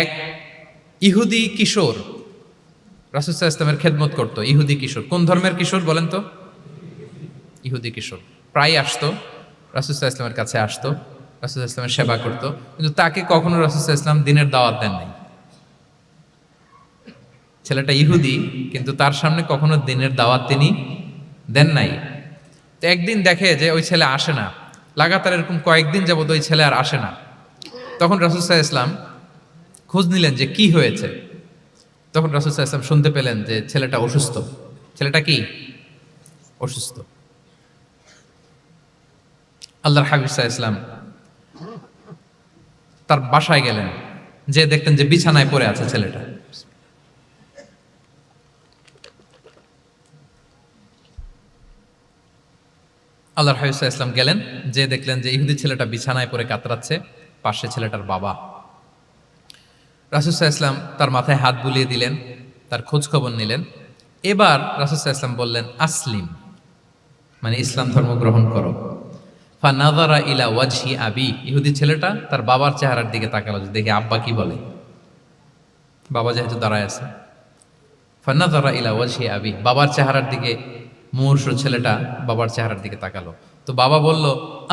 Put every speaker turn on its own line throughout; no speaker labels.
এক ইহুদি কিশোর। রাসুসাহ ইসলামের খেদমত করতো, ইহুদি কিশোর। কোন ধর্মের কিশোর বলেন তো? ইহুদি কিশোর। প্রায় আসতো রাসুসাহ ইসলামের কাছে আসতো রাসুসাহ ইসলামের সেবা করতো, কিন্তু তাকে কখনো রাসুসাহ ইসলাম দিনের দাওয়াত দেন নাই। ছেলেটা ইহুদি, কিন্তু তার সামনে কখনো দিনের দাওয়াত তিনি দেন নাই। তো একদিন দেখে যে ওই ছেলে আসে না, লাগাতার এরকম কয়েকদিন যাবত ওই ছেলে আর আসে না। তখন রাসুসাহ ইসলাম খোঁজ নিলেন যে কি হয়েছে। তখন রাসুসাহ ইসলাম শুনতে পেলেন যে ছেলেটা অসুস্থ। ছেলেটা কি? অসুস্থ। আল্লাহর হাবিব ইসলাম তার বাসায় গেলেন। যে দেখতেন যে বিছানায় পড়ে আছে ছেলেটা। আল্লাহর হাবিব ইসলাম গেলেন। যে দেখলেন যে ইহুদি ছেলেটা বিছানায় পড়ে কাতরাচ্ছে। পাশে ছেলেটার বাবা। রাসুসাহ ইসলাম তার মাথায় হাত বুলিয়ে দিলেন, তার খোঁজ খবর নিলেন। এবার রাসুসাহ ইসলাম বললেন, আসলিম মানে ইসলাম ধর্ম গ্রহণ করো। ফানাদারা ইলা ওয়াজহি আবি, ইহুদি ছেলেটা তার বাবার চেহারার দিকে তাকালো, যে দেখি আব্বা কি বলে? বাবা যেহেতু দাঁড়ায় আছে। ফানাদারা ইলা ওয়াজহি আবি, বাবার চেহারার দিকে মুমূর্ষ ছেলেটা বাবার চেহারার দিকে তাকালো। তো বাবা বলল,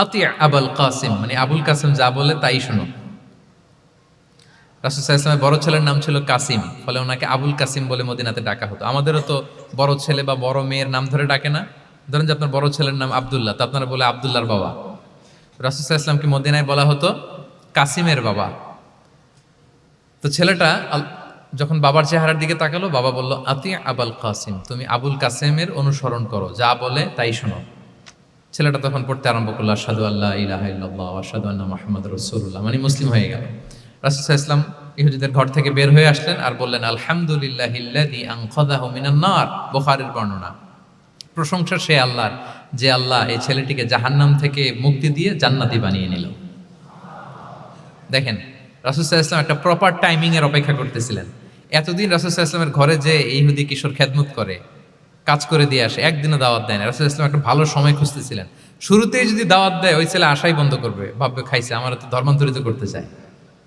আতি আবুল কাসিম মানে আবুল কাসিম যা বলে তাই শোনো। রাসুল ইসলামের বড় ছেলের নাম ছিল কাসিম, ফলে ওনাকে আবুল কাসিম বলে মদিনাতে ডাকা হতো। আমাদেরও তো বড় ছেলে বা বড় মেয়ের নাম ধরে ডাকে না। ধরেন যে আপনার বড় ছেলের নাম আবদুল্লাহ, তা আপনারা বলে আবদুল্লাহর বাবা। রাসুল ইসলামকে মদিনায় বলা হতো কাসিমের বাবা। তো ছেলেটা যখন বাবার চেহারার দিকে তাকালো, বাবা বলল, আতি আবুল কাসিম, তুমি আবুল কাসিমের অনুসরণ করো, যা বলে তাই শোনো। ছেলেটা তখন পড়তে আরম্ভ করল আসাদু আল্লাহ ইলাহা আসাদু আন্না মাহমুদ রসুল্লাহ মানে মুসলিম হয়ে গেল। ইসলাম ইহুদিদের ঘর থেকে বের হয়ে আসলেন আর বললেন, আলহামদুলিল্লাহ বুখারীর বর্ণনা। প্রশংসা সে আল্লাহর, যে আল্লাহ এই ছেলেটিকে জাহান্নাম থেকে মুক্তি দিয়ে জান্নাতি বানিয়ে নিল। দেখেন রাসুসাহ একটা প্রপার টাইমিং এর অপেক্ষা করতেছিলেন। এতদিন রাসুসাহ ঘরে যে ইহুদি কিশোর খেদমত করে, কাজ করে দিয়ে আসে, একদিনও দাওয়াত দেয় না। রাসুল ইসলাম একটা ভালো সময় খুঁজতেছিলেন। শুরুতেই যদি দাওয়াত দেয়, ওই ছেলে আশাই বন্ধ করবে। ভাববে, খাইছে আমার তো ধর্মান্তরিত করতে চায়।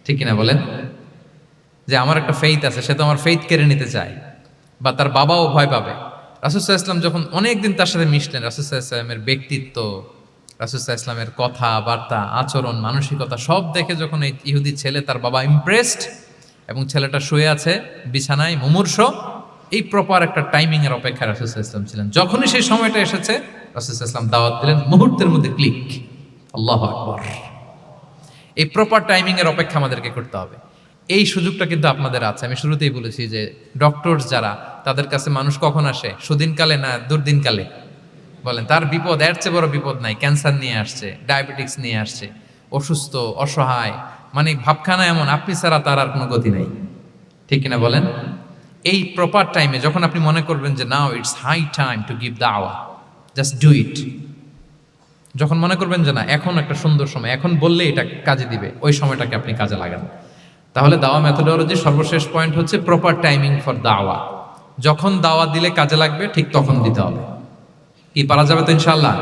ঠিক কিনা বলেন? যে আমার একটা ফেইথ আছে, সে তো আমার ফেইথ কেড়ে নিতে চায়, বা তার বাবাও ভয় পাবে। রাসুসাহ ইসলাম যখন অনেক দিন তার সাথে মিশলেন রাসুসাহ ইসলামের ব্যক্তিত্ব রাসুসাহ ইসলামের কথা বার্তা আচরণ, মানসিকতা, সব দেখে যখন এই ইহুদি ছেলে তার বাবা ইমপ্রেসড এবং ছেলেটা শুয়ে আছে, বিছানায়, মুমূর্ষ, এই প্রপার একটা টাইমিং এর অপেক্ষা রাসুসাহ ইসলাম ছিলেন। যখনই সেই সময়টা এসেছে রাসুসাহ ইসলাম দাওয়াত দিলেন, মুহূর্তের মধ্যে ক্লিক আল্লাহ আকবর। এই প্রপার টাইমিং এর অপেক্ষা আমাদেরকে করতে হবে। এই সুযোগটা কিন্তু আপনাদের আছে। আমি শুরুতেই বলেছি যে ডক্টরস যারা, তাদের কাছে মানুষ কখন আসে? সুদিনকালে না দুর্দিনকালে? বলেন, তার বিপদ, এর চেয়ে বড় বিপদ নাই। ক্যান্সার নিয়ে আসছে, ডায়াবেটিক্স নিয়ে আসছে, অসুস্থ, অসহায় মানে ভাবখানা এমন, আপনি ছাড়া তার আর কোনো গতি নাই। ঠিক কিনা বলেন? এই প্রপার টাইমে যখন আপনি মনে করবেন যে now it's high time to give the our just do it যখন মনে করবেন যে না, এখন একটা সুন্দর সময়, এখন বললে এটা কাজে দিবে, ওই সময়টাকে আপনি কাজে লাগান। তাহলে দাওয়া মেথোডোলজি সর্বশেষ পয়েন্ট হচ্ছে প্রপার টাইমিং ফর দাওয়া। যখন দাওয়া দিলে কাজে লাগবে, ঠিক তখন দিতে হবে। কি, পারা যাবে তো ইনশাল্লাহ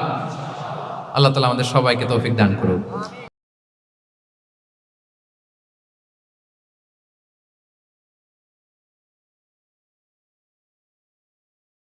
আল্লাহ তালা আমাদের সবাইকে তৌফিক দান করুক।